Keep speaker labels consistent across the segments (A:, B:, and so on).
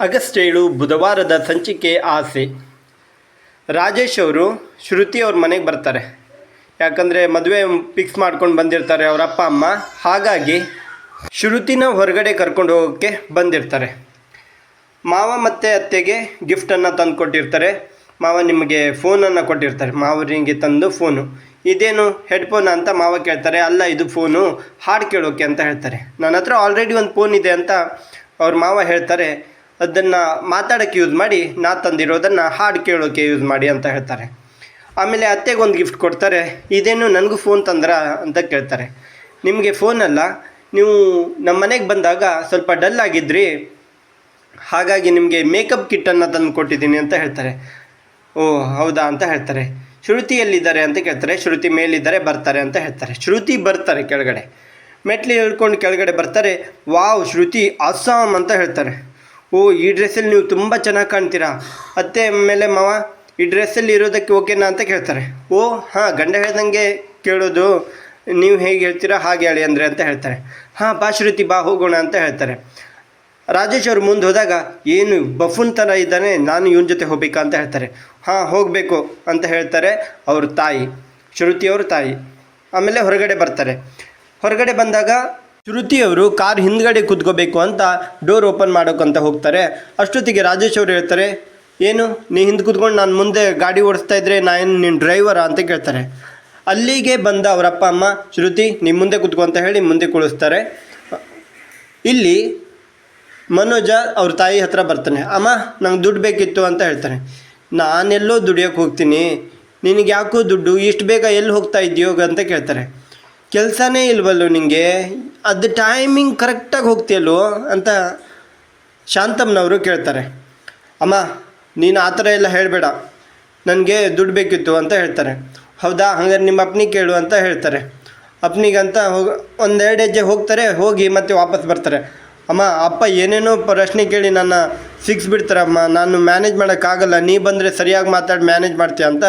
A: August ಏಳು ಬುಧವಾರದ ಸಂಚಿಕೆ ಆಸೆ. ರಾಜೇಶ್ ಅವರು ಶ್ರುತಿ ಅವ್ರ ಮನೆಗೆ ಬರ್ತಾರೆ. ಯಾಕಂದರೆ ಮದುವೆ ಫಿಕ್ಸ್ ಮಾಡ್ಕೊಂಡು ಬಂದಿರ್ತಾರೆ ಅವರ ಅಪ್ಪ, ಅಮ್ಮ. ಹಾಗಾಗಿ ಶ್ರುತಿನ ಹೊರಗಡೆ ಕರ್ಕೊಂಡು ಹೋಗೋಕ್ಕೆ ಬಂದಿರ್ತಾರೆ. ಮಾವ ಮತ್ತು ಅತ್ತೆಗೆ ಗಿಫ್ಟನ್ನು ತಂದು ಕೊಟ್ಟಿರ್ತಾರೆ ಮಾವ ನಿಮಗೆ ಫೋನನ್ನು ಕೊಟ್ಟಿರ್ತಾರೆ. ಮಾವರಿಗೆ ತಂದು ಫೋನು ಇದೇನು ಹೆಡ್ಫೋನ್ ಅಂತ ಮಾವ ಕೇಳ್ತಾರೆ. ಅಲ್ಲ, ಇದು ಫೋನು ಹಾಡು ಕೇಳೋಕೆ ಅಂತ ಹೇಳ್ತಾರೆ. ನನ್ನ ಹತ್ರ ಆಲ್ರೆಡಿ ಒಂದು ಫೋನ್ ಇದೆ ಅಂತ ಅವ್ರ ಮಾವ ಹೇಳ್ತಾರೆ. ಅದನ್ನು ಮಾತಾಡೋಕ್ಕೆ ಯೂಸ್ ಮಾಡಿ, ನಾ ತಂದಿರೋದನ್ನು ಹಾಡು ಕೇಳೋಕೆ ಯೂಸ್ ಮಾಡಿ ಅಂತ ಹೇಳ್ತಾರೆ. ಆಮೇಲೆ ಅತ್ತೆಗೆ ಒಂದು ಗಿಫ್ಟ್ ಕೊಡ್ತಾರೆ, ಇದೇನು ನನಗೂ ಫೋನ್ ತಂದ್ರ ಅಂತ ಕೇಳ್ತಾರೆ. ನಿಮಗೆ ಫೋನಲ್ಲ ನೀವು ನಮ್ಮ ಮನೆಗೆ ಬಂದಾಗ ಸ್ವಲ್ಪ ಡಲ್ ಆಗಿದ್ರಿ, ಹಾಗಾಗಿ ನಿಮಗೆ ಮೇಕಪ್ ಕಿಟ್ಟನ್ನು ತಂದು ಕೊಟ್ಟಿದ್ದೀನಿ ಅಂತ ಹೇಳ್ತಾರೆ. ಓ, ಹೌದಾ ಅಂತ ಹೇಳ್ತಾರೆ. ಶ್ರುತಿ ಎಲ್ಲಿದ್ದಾರೆ ಅಂತ ಕೇಳ್ತಾರೆ, ಶ್ರುತಿ ಮೇಲಿದ್ದಾರೆ, ಬರ್ತಾರೆ ಅಂತ ಹೇಳ್ತಾರೆ. ಶ್ರುತಿ ಬರ್ತಾರೆ ಕೆಳಗಡೆ. ಮೆಟ್ಲಿ ಹೇಳ್ಕೊಂಡು ಕೆಳಗಡೆ ಬರ್ತಾರೆ, ವಾವ್, ಶ್ರುತಿ, ಅಸ್ಸಾಂ ಅಂತ ಹೇಳ್ತಾರೆ. ಓ, ಈ ಡ್ರೆಸ್ಸಲ್ಲಿ ನೀವು ತುಂಬ ಚೆನ್ನಾಗಿ ಕಾಣ್ತೀರಾ? ಅತ್ತೆ ಮೇಲೆ ಮಾವ, ಈ ಡ್ರೆಸ್ಸಲ್ಲಿ ಇರೋದಕ್ಕೆ ಓಕೆನಾ ಅಂತ ಕೇಳ್ತಾರೆ. ಓ, ಹಾಂ, ಗಂಡ ಹೇಳ್ದಂಗೆ ಕೇಳೋದು. ನೀವು ಹೇಗೆ ಹೇಳ್ತೀರಾ, ಹಾಗೆ ಹೇಳಿ ಅಂದರೆ ಅಂತ ಹೇಳ್ತಾರೆ. ಹಾಂ, ಬಾ ಶ್ರುತಿ, ಬಾ, ಹೋಗೋಣ ಅಂತ ಹೇಳ್ತಾರೆ. ರಾಜೇಶ್ ಅವ್ರು ಮುಂದೆ ಹೋದಾಗ, ಏನು, ಬಫುನ್ ಥರ ಇದ್ದಾನೆ, ನಾನು ಇವನ ಜೊತೆ ಹೋಗ್ಬೇಕಾ ಅಂತ ಹೇಳ್ತಾರೆ. ಹಾಂ, ಹೋಗಬೇಕು ಅಂತ ಹೇಳ್ತಾರೆ ಅವ್ರ ತಾಯಿ ಶ್ರುತಿಯವ್ರ ತಾಯಿ. ಆಮೇಲೆ ಹೊರಗಡೆ ಬರ್ತಾರೆ. ಹೊರಗಡೆ ಬಂದಾಗ ಶ್ರುತಿಯವರು ಕಾರ್ ಹಿಂದ್ಗಡೆ ಕೂತ್ಕೋಬೇಕು ಅಂತ ಡೋರ್ ಓಪನ್ ಮಾಡೋಕ್ಕಂತ ಹೋಗ್ತಾರೆ. ಅಷ್ಟೊತ್ತಿಗೆ ರಾಜೇಶ್ ಅವರು ಹೇಳ್ತಾರೆ, ಏನು, ನೀ ಹಿಂದೆ ಕೂತ್ಕೊಂಡು ನಾನು ಮುಂದೆ ಗಾಡಿ ಓಡಿಸ್ತಾ ಇದ್ರೆ ನಾನು ನಿನ್ನ ಡ್ರೈವರಾ? ಅಂತ ಕೇಳ್ತಾರೆ. ಅಲ್ಲಿಗೆ ಬಂದ ಅವರ ಅಪ್ಪ ಅಮ್ಮ, ಶ್ರುತಿ ನಿಮ್ಮ ಮುಂದೆ ಕುತ್ಕೊ ಅಂತ ಹೇಳಿ ಮುಂದೆ ಕುಳಿಸ್ತಾರೆ. ಇಲ್ಲಿ ಮನೋಜ ಅವ್ರ ತಾಯಿ ಹತ್ರ ಬರ್ತಾನೆ. ಅಮ್ಮ, ನಂಗೆ ದುಡ್ಡು ಬೇಕಿತ್ತು ಅಂತ ಹೇಳ್ತಾನೆ. ನಾನೆಲ್ಲೋ ದುಡಿಯೋಕ್ಕೆ ಹೋಗ್ತೀನಿ. ನಿನಗೆ ಯಾಕೋ ದುಡ್ಡು, ಇಷ್ಟು ಬೇಗ ಎಲ್ಲಿ ಹೋಗ್ತಾ ಇದೆಯೋ ಅಂತ ಕೇಳ್ತಾರೆ. ಕೆಲಸನೇ ಇಲ್ವಲ್ಲೋ ನಿನಗೆ ಅದು ಟೈಮಿಂಗ್ ಕರೆಕ್ಟಾಗಿ ಹೋಗ್ತೀಯಲ್ಲೋ ಅಂತ ಶಾಂತಮ್ಮನವರು ಕೇಳ್ತಾರೆ. ಅಮ್ಮ, ನೀನು ಆ ಥರ ಎಲ್ಲ ಹೇಳಬೇಡ. ನನಗೆ ದುಡ್ಡು ಬೇಕಿತ್ತು ಅಂತ ಹೇಳ್ತಾರೆ. ಹೌದಾ ಹಂಗಾರೆ ನಿಮ್ಮ ಅಪ್ನಿಗೆ ಕೇಳು ಅಂತ ಹೇಳ್ತಾರೆ. ಅಪ್ಪನಿಗಂತ ಹೋಗಿ, ಒಂದೆರಡು ಹೆಜ್ಜೆ ಹೋಗ್ತಾರೆ, ಹೋಗಿ ಮತ್ತೆ ವಾಪಸ್ ಬರ್ತಾರೆ. ಅಮ್ಮ, ಅಪ್ಪ ಏನೇನೋ ಪ್ರಶ್ನೆ ಕೇಳಿ ನನ್ನ ಸಿಕ್ಸ್ ಬಿಡ್ತಾರಮ್ಮ ನಾನು ಮ್ಯಾನೇಜ್ ಮಾಡೋಕ್ಕಾಗಲ್ಲ. ನೀ ಬಂದರೆ ಸರಿಯಾಗಿ ಮಾತಾಡಿ ಮ್ಯಾನೇಜ್ ಮಾಡ್ತೀಯ ಅಂತ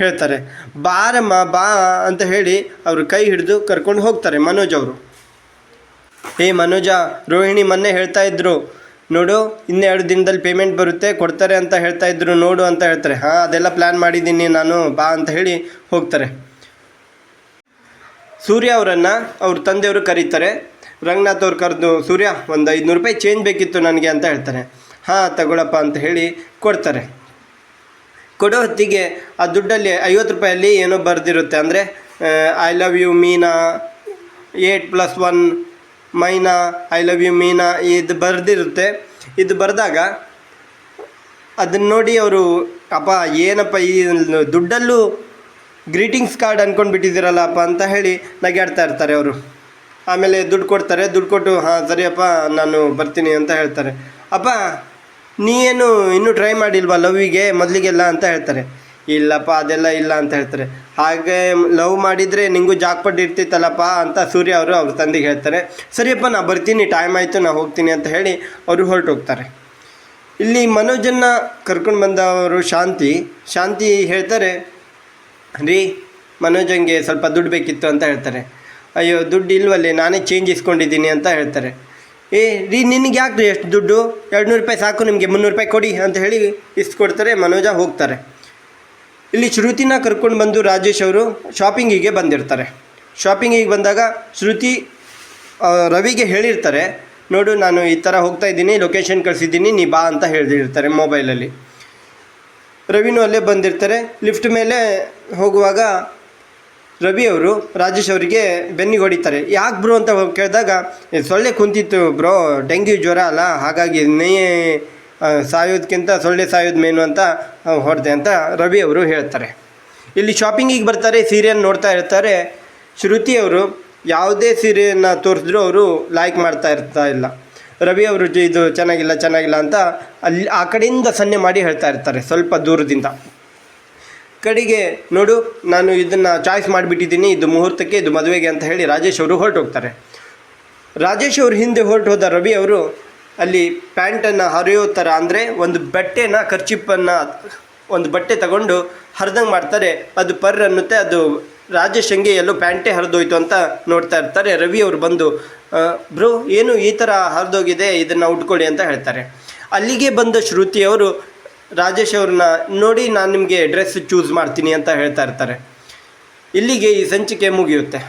A: ಹೇಳ್ತಾರೆ. ಬಾರಮ್ಮ, ಬಾ ಅಂತ ಹೇಳಿ ಅವರು ಕೈ ಹಿಡಿದು ಕರ್ಕೊಂಡು ಹೋಗ್ತಾರೆ ಮನೋಜ್ ಅವರು. ಏ ಮನೋಜ, ರೋಹಿಣಿ ಮೊನ್ನೆ ಹೇಳ್ತಾ ಇದ್ರು, ನೋಡು, ಇನ್ನೆರಡು ದಿನದಲ್ಲಿ ಪೇಮೆಂಟ್ ಬರುತ್ತೆ, ಕೊಡ್ತಾರೆ ಅಂತ ಹೇಳ್ತಾ ಇದ್ರು, ನೋಡು ಅಂತ ಹೇಳ್ತಾರೆ. ಹಾಂ, ಅದೆಲ್ಲ ಪ್ಲ್ಯಾನ್ ಮಾಡಿದ್ದೀನಿ ನಾನು, ಬಾ ಅಂತ ಹೇಳಿ ಹೋಗ್ತಾರೆ. ಸೂರ್ಯ ಅವರನ್ನು ಅವ್ರ ತಂದೆಯವರು ಕರೀತಾರೆ. ರಂಗನಾಥ್ ಅವ್ರು ಕರೆದು, ಸೂರ್ಯ, ಒಂದು ಐದುನೂರು ರೂಪಾಯಿ ಚೇಂಜ್ ಬೇಕಿತ್ತು ನನಗೆ ಅಂತ ಹೇಳ್ತಾರೆ. ಹಾಂ, ತಗೊಳಪ್ಪ ಅಂತ ಹೇಳಿ ಕೊಡ್ತಾರೆ. ಕೊಡೋ ಹೊತ್ತಿಗೆ ಆ ದುಡ್ಡಲ್ಲಿ ಐವತ್ತು ರೂಪಾಯಲ್ಲಿ ಏನೋ ಬರೆದಿರುತ್ತೆ. ಅಂದರೆ I love you Meena eight plus one Maina I love you Meena, ಇದು ಬರೆದಿರುತ್ತೆ. ಇದು ಬರೆದಾಗ ಅದನ್ನು ನೋಡಿ ಅವರು, ಅಪ್ಪ, ಏನಪ್ಪ ಈ ದುಡ್ಡಲ್ಲೂ ಗ್ರೀಟಿಂಗ್ಸ್ ಕಾರ್ಡ್ ಅಂದ್ಕೊಂಡು ಬಿಟ್ಟಿದ್ದೀರಲ್ಲಪ್ಪ ಅಂತ ಹೇಳಿ ನಗಾಡ್ತಾ ಇರ್ತಾರೆ ಅವರು. ಆಮೇಲೆ ದುಡ್ಡು ಕೊಡ್ತಾರೆ, ದುಡ್ಡು ಕೊಟ್ಟು, ಹಾಂ, ಸರಿಯಪ್ಪ, ನಾನು ಬರ್ತೀನಿ ಅಂತ ಹೇಳ್ತಾರೆ. ಅಪ್ಪ ನೀ ಏನು ಇನ್ನೂ ಟ್ರೈ ಮಾಡಿಲ್ವಾ ಲವ್ವಿಗೆ ಮೊದಲಿಗೆಲ್ಲ? ಅಂತ ಹೇಳ್ತಾರೆ. ಇಲ್ಲಪ್ಪ, ಅದೆಲ್ಲ ಇಲ್ಲ ಅಂತ ಹೇಳ್ತಾರೆ. ಹಾಗೆ ಲವ್ ಮಾಡಿದರೆ ನಿಂಗೂ ಜಾಕ್ಪಟ್ ಇರ್ತಿತ್ತಲ್ಲಪ್ಪ ಅಂತ ಸೂರ್ಯ ಅವರು ಅವ್ರ ತಂದೆಗೆ ಹೇಳ್ತಾರೆ. ಸರಿಯಪ್ಪ, ನಾ ಬರ್ತೀನಿ ಟೈಮ್ ಆಯಿತು, ನಾ ಹೋಗ್ತೀನಿ ಅಂತ ಹೇಳಿ ಅವರು ಹೊರಟೋಗ್ತಾರೆ ಇಲ್ಲಿ ಮನೋಜನ್ನ ಕರ್ಕೊಂಡು ಬಂದವರು ಶಾಂತಿ. ಶಾಂತಿ ಹೇಳ್ತಾರೆ, ರೀ ಮನೋಜಂಗೆ ಸ್ವಲ್ಪ ದುಡ್ಡು ಬೇಕಿತ್ತು ಅಂತ ಹೇಳ್ತಾರೆ. ಅಯ್ಯೋ, ದುಡ್ಡು ಇಲ್ವಲ್ಲಿ, ನಾನೇ ಚೇಂಜ್ ಇಸ್ಕೊಂಡಿದ್ದೀನಿ ಅಂತ ಹೇಳ್ತಾರೆ. ಏ, ರೀ, ನಿನಗೆ ಯಾಕೆ ರೀ ಎಷ್ಟು ದುಡ್ಡು? ಎರಡು ನೂರು ರೂಪಾಯಿ ಸಾಕು, ನಿಮಗೆ ಮುನ್ನೂರು ರೂಪಾಯಿ ಕೊಡಿ ಅಂತ ಹೇಳಿ ಇಸ್ಕೊಡ್ತಾರೆ, ಮನೋಜ ಹೋಗ್ತಾರೆ. ಇಲ್ಲಿ ಶ್ರುತಿನ ಕರ್ಕೊಂಡು ಬಂದು ರಾಜೇಶ್ ಅವರು ಶಾಪಿಂಗಿಗೆ ಬಂದಿರ್ತಾರೆ. ಶಾಪಿಂಗಿಗೆ ಬಂದಾಗ ಶ್ರುತಿ ರವಿಗೆ ಹೇಳಿರ್ತಾರೆ ನೋಡು ನಾನು ಈ ಥರ ಹೋಗ್ತಾ ಇದ್ದೀನಿ ಲೊಕೇಶನ್ ಕಳಿಸಿದ್ದೀನಿ ನೀ ಬಾ ಅಂತ ಹೇಳಿರ್ತಾರೆ ಮೊಬೈಲಲ್ಲಿ ರವಿನೂ ಅಲ್ಲೇ ಬಂದಿರ್ತಾರೆ. ಲಿಫ್ಟ್ ಮೇಲೆ ಹೋಗುವಾಗ ರವಿ ಅವರು ರಾಜೇಶ್ ಅವರಿಗೆ ಬೆನ್ನಿಗೆ ಹೊಡಿತಾರೆ. ಯಾಕೆ ಬ್ರೋ ಅಂತ ಕೇಳಿದಾಗ "ಏ, ಸೊಳ್ಳೆ ಕುಂತಿತ್ತು ಬ್ರೋ ಡೆಂಗ್ಯೂ ಜ್ವರ ಅಲ್ಲ ಹಾಗಾಗಿ ನೇ ಸಾಯೋದಕ್ಕಿಂತ ಸೊಳ್ಳೆ ಸಾಯೋದು ಮೇನು ಅಂತ ಹೊಡೆದೆ ಅಂತ ರವಿ ಅವರು ಹೇಳ್ತಾರೆ. ಇಲ್ಲಿ ಶಾಪಿಂಗಿಗೆ ಬರ್ತಾರೆ ಸೀರೆಯನ್ನು ನೋಡ್ತಾ ಇರ್ತಾರೆ. ಶ್ರುತಿ ಅವರು ಯಾವುದೇ ಸೀರೆಯನ್ನು ತೋರಿಸಿದ್ರು ಅವರು ಲೈಕ್ ಮಾಡ್ತಾ ಇರ್ತಾ ಇಲ್ಲ. ರವಿ ಅವರು ಇದು ಚೆನ್ನಾಗಿಲ್ಲ ಚೆನ್ನಾಗಿಲ್ಲ ಅಂತ ಅಲ್ಲಿ ಆ ಕಡೆಯಿಂದ ಸನ್ನೆ ಮಾಡಿ ಹೇಳ್ತಾ ಇರ್ತಾರೆ, ಸ್ವಲ್ಪ ದೂರದಿಂದ. ಕಡೆಗೆ ನೋಡು, ನಾನು ಇದನ್ನು ಚಾಯ್ಸ್ ಮಾಡಿಬಿಟ್ಟಿದ್ದೀನಿ, ಇದು ಮುಹೂರ್ತಕ್ಕೆ, ಇದು ಮದುವೆಗೆ ಅಂತ ಹೇಳಿ ರಾಜೇಶ್ ಅವರು ಹೊರಟೋಗ್ತಾರೆ. ರಾಜೇಶ್ ಅವರು ಹಿಂದೆ ಹೊರಟು ಹೋದ ರವಿ ಅವರು ಅಲ್ಲಿ ಪ್ಯಾಂಟನ್ನು ಹರಿಯೋ ಥರ ಅಂದರೆ ಒಂದು ಬಟ್ಟೆನ ಖರ್ಚಿಪ್ಪನ್ನು ಒಂದು ಬಟ್ಟೆ ತಗೊಂಡು ಹರಿದಂಗೆ ಮಾಡ್ತಾರೆ. ಅದು ಪರ್ ಅನ್ನುತ್ತೆ, ಅದು ರಾಜೇಶ್ ಹಂಗೆ ಎಲ್ಲೋ ಪ್ಯಾಂಟೇ ಹರಿದೋಯ್ತು ಅಂತ ನೋಡ್ತಾ ಇರ್ತಾರೆ. ರವಿ ಅವರು ಬಂದು ಬ್ರೋ, ಏನು ಈ ಥರ ಹರಿದೋಗಿದೆ, ಇದನ್ನು ಉಟ್ಕೊಳ್ಳಿ ಅಂತ ಹೇಳ್ತಾರೆ. ಅಲ್ಲಿಗೆ ಬಂದ ಶ್ರುತಿಯವರು ರಾಜೇಶ್ ಅವ್ರನ್ನ, ನೋಡಿ, ನಾನು ನಿಮಗೆ ಡ್ರೆಸ್ ಚೂಸ್ ಮಾಡ್ತೀನಿ ಅಂತ ಹೇಳ್ತಾ ಇರ್ತಾರೆ. ಇಲ್ಲಿಗೆ ಈ ಸಂಚಿಕೆ ಮುಗಿಯುತ್ತೆ.